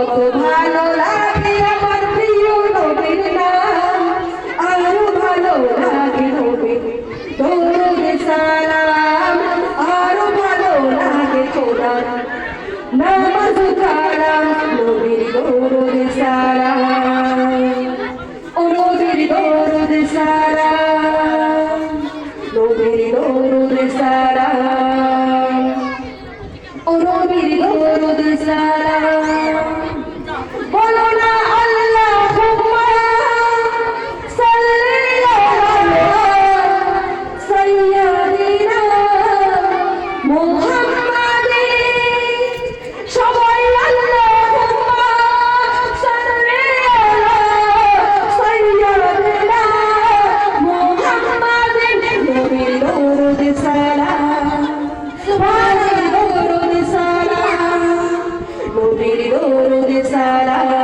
কত ভালো লাগে আমার প্রিয় নবীর নাম। আরও ভালো লাগে নবী। দরুদ সালাম, আরও ভালো লাগে কোরআন নামাজ কালাম, নবীর দরুদ সালাম। ও নবীর দরুদ সালাম, নবীর দরুদ সালাম। ও নবীর দরুদ সালাম। সুবহানাল্লাহ দরুদ সালাম নবীর দরুদ সালাম